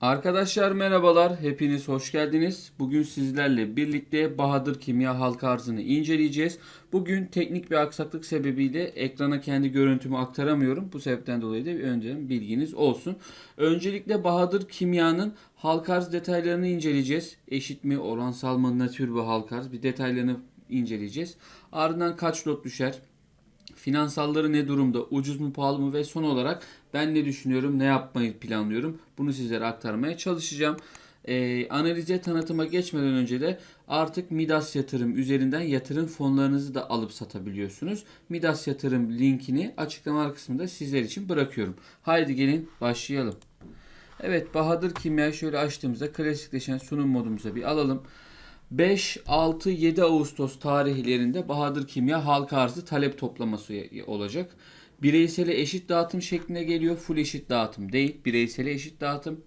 Arkadaşlar merhabalar, hepiniz hoş geldiniz. Bugün sizlerle birlikte Bahadır Kimya halka arzını inceleyeceğiz. Bugün teknik bir aksaklık sebebiyle ekrana kendi görüntümü aktaramıyorum. Bu sebepten dolayı da bir önceden bilginiz olsun. Öncelikle Bahadır Kimya'nın halka arz detaylarını inceleyeceğiz. Eşit mi, oransal mı, nötr bir halka arz bir detaylarını inceleyeceğiz. Ardından kaç lot düşer, Finansalları ne durumda? Ucuz mu pahalı mı? Ve son olarak ben ne düşünüyorum? Ne yapmayı planlıyorum? Bunu sizlere aktarmaya çalışacağım. Ee, analize tanıtıma geçmeden önce de artık Midas yatırım üzerinden yatırım fonlarınızı da alıp satabiliyorsunuz. Midas yatırım linkini açıklama kısmında sizler için bırakıyorum. Haydi gelin başlayalım. Evet Bahadır Kimya şöyle açtığımızda klasikleşen sunum modumuza bir alalım. 5, 6, 7 Ağustos tarihlerinde Bahadır Kimya halka arzı talep toplaması olacak. Bireysele eşit dağıtım şeklinde geliyor. Full eşit dağıtım değil. Bireysele eşit dağıtım.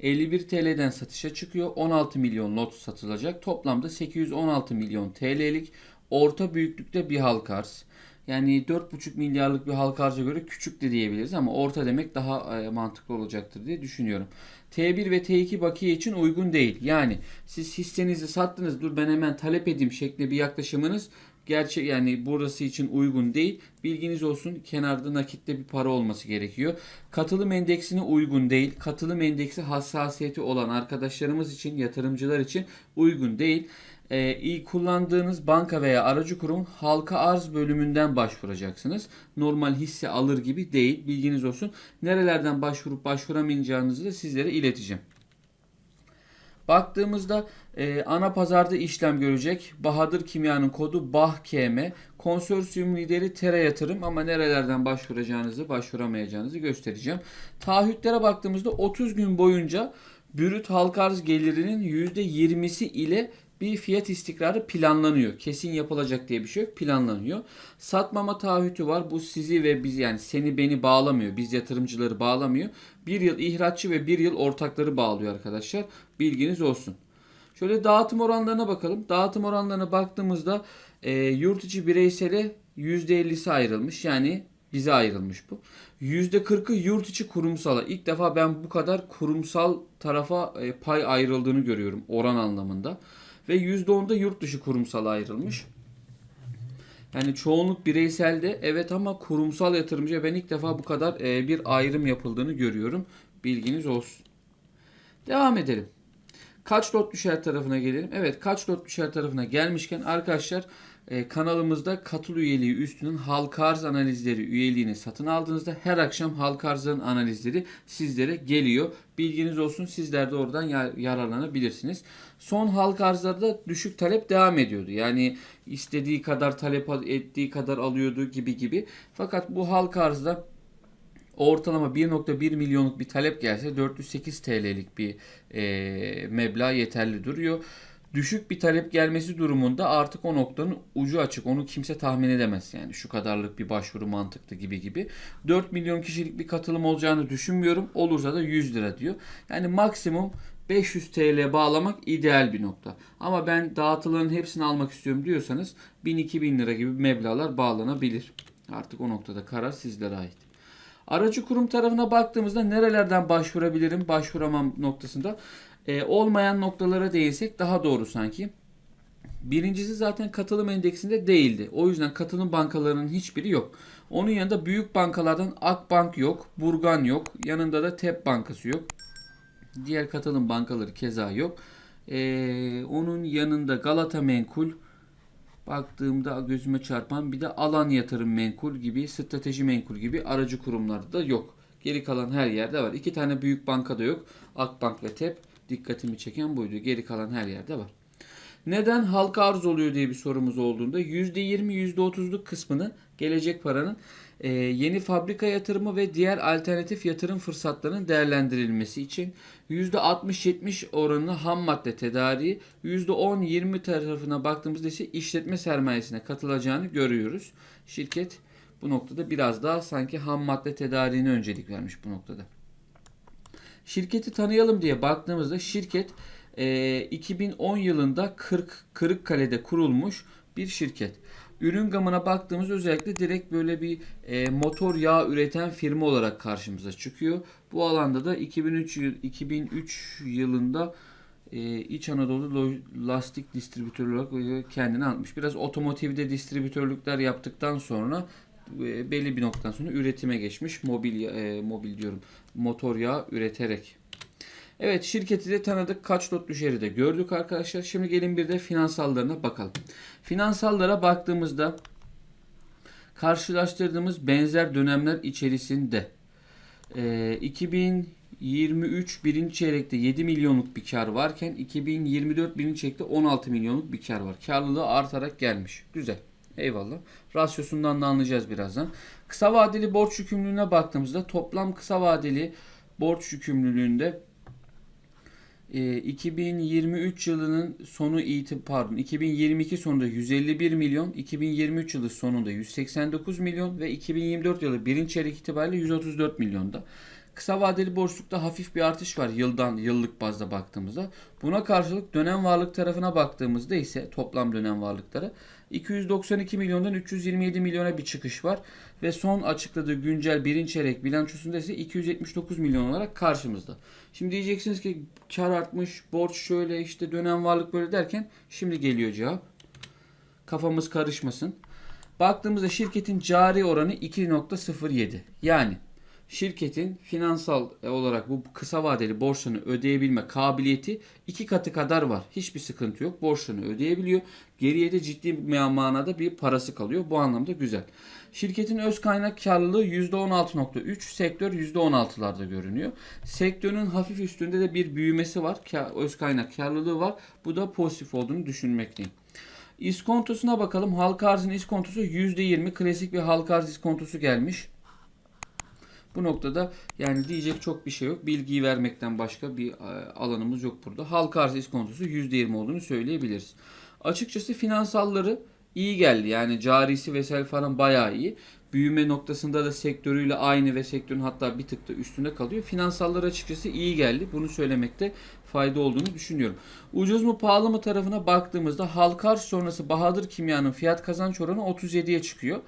51 TL'den satışa çıkıyor. 16 milyon lot satılacak. Toplamda 816 milyon TL'lik orta büyüklükte bir halka arz. Yani 4,5 milyarlık bir halka arza göre küçük de diyebiliriz ama orta demek daha e, mantıklı olacaktır diye düşünüyorum. T1 ve T2 bakiye için uygun değil. Yani siz hissenizi sattınız dur ben hemen talep edeyim şeklinde bir yaklaşımınız gerçek yani burası için uygun değil. Bilginiz olsun kenarda nakitte bir para olması gerekiyor. Katılım endeksine uygun değil. Katılım endeksi hassasiyeti olan arkadaşlarımız için, yatırımcılar için uygun değil e, kullandığınız banka veya aracı kurum halka arz bölümünden başvuracaksınız. Normal hisse alır gibi değil. Bilginiz olsun. Nerelerden başvurup başvuramayacağınızı da sizlere ileteceğim. Baktığımızda e, ana pazarda işlem görecek. Bahadır Kimya'nın kodu BAHKM. Konsorsiyum lideri Tera Yatırım ama nerelerden başvuracağınızı, başvuramayacağınızı göstereceğim. Taahhütlere baktığımızda 30 gün boyunca brüt halka arz gelirinin %20'si ile bir fiyat istikrarı planlanıyor. Kesin yapılacak diye bir şey yok. Planlanıyor. Satmama taahhütü var. Bu sizi ve biz yani seni beni bağlamıyor. Biz yatırımcıları bağlamıyor. Bir yıl ihraççı ve bir yıl ortakları bağlıyor arkadaşlar. Bilginiz olsun. Şöyle dağıtım oranlarına bakalım. Dağıtım oranlarına baktığımızda e, yurt içi bireysele %50'si ayrılmış. Yani bize ayrılmış bu. %40'ı yurt içi kurumsala. İlk defa ben bu kadar kurumsal tarafa e, pay ayrıldığını görüyorum oran anlamında ve %10'da yurt dışı kurumsal ayrılmış. Yani çoğunluk bireyselde evet ama kurumsal yatırımcıya ben ilk defa bu kadar e, bir ayrım yapıldığını görüyorum. Bilginiz olsun. Devam edelim. Kaç lot düşer tarafına gelelim. Evet kaç lot düşer tarafına gelmişken arkadaşlar e, kanalımızda katıl üyeliği üstünün halka arz analizleri üyeliğini satın aldığınızda her akşam halka arzların analizleri sizlere geliyor. Bilginiz olsun sizler de oradan yar- yararlanabilirsiniz. Son halka arzlarda düşük talep devam ediyordu. Yani istediği kadar talep ettiği kadar alıyordu gibi gibi. Fakat bu halka arzda ortalama 1.1 milyonluk bir talep gelse 408 TL'lik bir e, meblağ yeterli duruyor. Düşük bir talep gelmesi durumunda artık o noktanın ucu açık. Onu kimse tahmin edemez. Yani şu kadarlık bir başvuru mantıklı gibi gibi. 4 milyon kişilik bir katılım olacağını düşünmüyorum. Olursa da 100 lira diyor. Yani maksimum 500 TL bağlamak ideal bir nokta. Ama ben dağıtılanın hepsini almak istiyorum diyorsanız 1000-2000 lira gibi meblağlar bağlanabilir. Artık o noktada karar sizlere ait. Aracı kurum tarafına baktığımızda nerelerden başvurabilirim, başvuramam noktasında e, olmayan noktalara değinsek daha doğru sanki. Birincisi zaten katılım endeksinde değildi. O yüzden katılım bankalarının hiçbiri yok. Onun yanında büyük bankalardan Akbank yok, Burgan yok, yanında da TEP Bankası yok. Diğer katılım bankaları keza yok. Ee, onun yanında Galata Menkul, baktığımda gözüme çarpan bir de alan yatırım menkul gibi, strateji menkul gibi aracı kurumlarda da yok. Geri kalan her yerde var. İki tane büyük bankada yok. Akbank ve TEP dikkatimi çeken buydu. Geri kalan her yerde var. Neden halka arz oluyor diye bir sorumuz olduğunda %20 %30'luk kısmını gelecek paranın e, yeni fabrika yatırımı ve diğer alternatif yatırım fırsatlarının değerlendirilmesi için %60-70 oranını ham madde tedariği %10-20 tarafına baktığımızda ise işletme sermayesine katılacağını görüyoruz. Şirket bu noktada biraz daha sanki ham madde tedariğine öncelik vermiş bu noktada. Şirketi tanıyalım diye baktığımızda şirket e, 2010 yılında 40 Kırıkkale'de kurulmuş bir şirket. Ürün gamına baktığımız özellikle direkt böyle bir e, motor yağ üreten firma olarak karşımıza çıkıyor. Bu alanda da 2003 yıl 2003 yılında e, İç Anadolu Lastik Distribütörü olarak kendini anlatmış. Biraz otomotivde distribütörlükler yaptıktan sonra belli bir noktadan sonra üretime geçmiş. Mobil e, mobil diyorum. Motor yağı üreterek. Evet şirketi de tanıdık. Kaç lot düşeri de gördük arkadaşlar. Şimdi gelin bir de finansallarına bakalım. Finansallara baktığımızda karşılaştırdığımız benzer dönemler içerisinde e, 2023 birinci çeyrekte 7 milyonluk bir kar varken 2024 birinci çeyrekte 16 milyonluk bir kar var. Karlılığı artarak gelmiş. Güzel. Eyvallah. Rasyosundan da anlayacağız birazdan. Kısa vadeli borç yükümlülüğüne baktığımızda toplam kısa vadeli borç yükümlülüğünde e, 2023 yılının sonu itib pardon 2022 sonunda 151 milyon, 2023 yılı sonunda 189 milyon ve 2024 yılı birinci çeyrek itibariyle 134 milyonda. Kısa vadeli borçlukta hafif bir artış var yıldan yıllık bazda baktığımızda. Buna karşılık dönem varlık tarafına baktığımızda ise toplam dönem varlıklara 292 milyondan 327 milyona bir çıkış var ve son açıkladığı güncel birinci çeyrek bilançosunda ise 279 milyon olarak karşımızda. Şimdi diyeceksiniz ki kar artmış, borç şöyle işte dönem varlık böyle derken şimdi geliyor cevap. Kafamız karışmasın. Baktığımızda şirketin cari oranı 2.07. Yani şirketin finansal olarak bu kısa vadeli borçlarını ödeyebilme kabiliyeti iki katı kadar var. Hiçbir sıkıntı yok. Borçlarını ödeyebiliyor. Geriye de ciddi bir manada bir parası kalıyor. Bu anlamda güzel. Şirketin öz kaynak karlılığı %16.3, sektör %16'larda görünüyor. Sektörün hafif üstünde de bir büyümesi var. Öz kaynak karlılığı var. Bu da pozitif olduğunu düşünmekteyim. İskontosuna bakalım. Halka arzın iskontosu %20. Klasik bir halka arz iskontosu gelmiş. Bu noktada yani diyecek çok bir şey yok. Bilgiyi vermekten başka bir e, alanımız yok burada. Halka arz iskontosu %20 olduğunu söyleyebiliriz. Açıkçası finansalları iyi geldi. Yani carisi vesaire falan bayağı iyi. Büyüme noktasında da sektörüyle aynı ve sektörün hatta bir tık da üstünde kalıyor. Finansallar açıkçası iyi geldi. Bunu söylemekte fayda olduğunu düşünüyorum. Ucuz mu pahalı mı tarafına baktığımızda halka arz sonrası Bahadır Kimya'nın fiyat kazanç oranı 37'ye çıkıyor.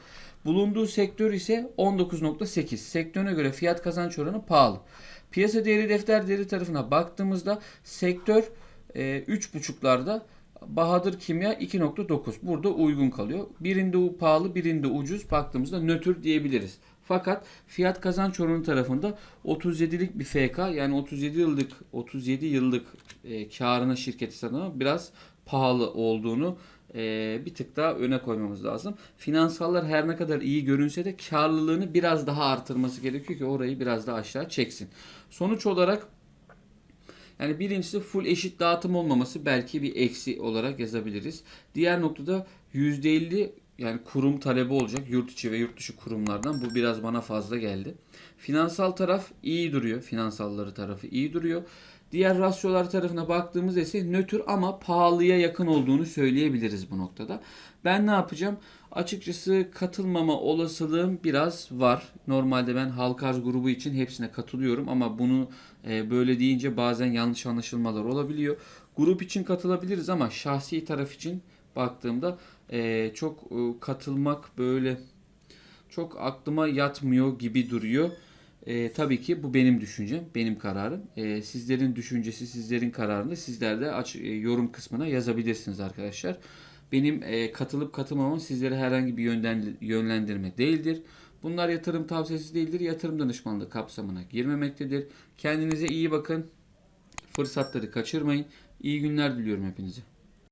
Bulunduğu sektör ise 19.8. Sektörüne göre fiyat kazanç oranı pahalı. Piyasa değeri defter değeri tarafına baktığımızda sektör e, 3.5'larda Bahadır Kimya 2.9. Burada uygun kalıyor. Birinde pahalı, birinde ucuz. Baktığımızda nötr diyebiliriz. Fakat fiyat kazanç oranı tarafında 37'lik bir FK yani 37 yıllık 37 yıllık e, karına şirketi satına biraz pahalı olduğunu e, bir tık daha öne koymamız lazım. Finansallar her ne kadar iyi görünse de karlılığını biraz daha artırması gerekiyor ki orayı biraz daha aşağı çeksin. Sonuç olarak yani birincisi full eşit dağıtım olmaması belki bir eksi olarak yazabiliriz. Diğer noktada %50 yani kurum talebi olacak yurt içi ve yurt dışı kurumlardan. Bu biraz bana fazla geldi. Finansal taraf iyi duruyor. Finansalları tarafı iyi duruyor. Diğer rasyolar tarafına baktığımızda ise nötr ama pahalıya yakın olduğunu söyleyebiliriz bu noktada. Ben ne yapacağım? Açıkçası katılmama olasılığım biraz var. Normalde ben halka arz grubu için hepsine katılıyorum ama bunu e, böyle deyince bazen yanlış anlaşılmalar olabiliyor. Grup için katılabiliriz ama şahsi taraf için baktığımda e, çok e, katılmak böyle çok aklıma yatmıyor gibi duruyor. E, tabii ki bu benim düşüncem, benim kararım. E, sizlerin düşüncesi, sizlerin kararını sizler de aç, e, yorum kısmına yazabilirsiniz arkadaşlar. Benim e, katılıp katılmamam sizlere herhangi bir yönden, yönlendirme değildir. Bunlar yatırım tavsiyesi değildir. Yatırım danışmanlığı kapsamına girmemektedir. Kendinize iyi bakın. Fırsatları kaçırmayın. İyi günler diliyorum hepinize.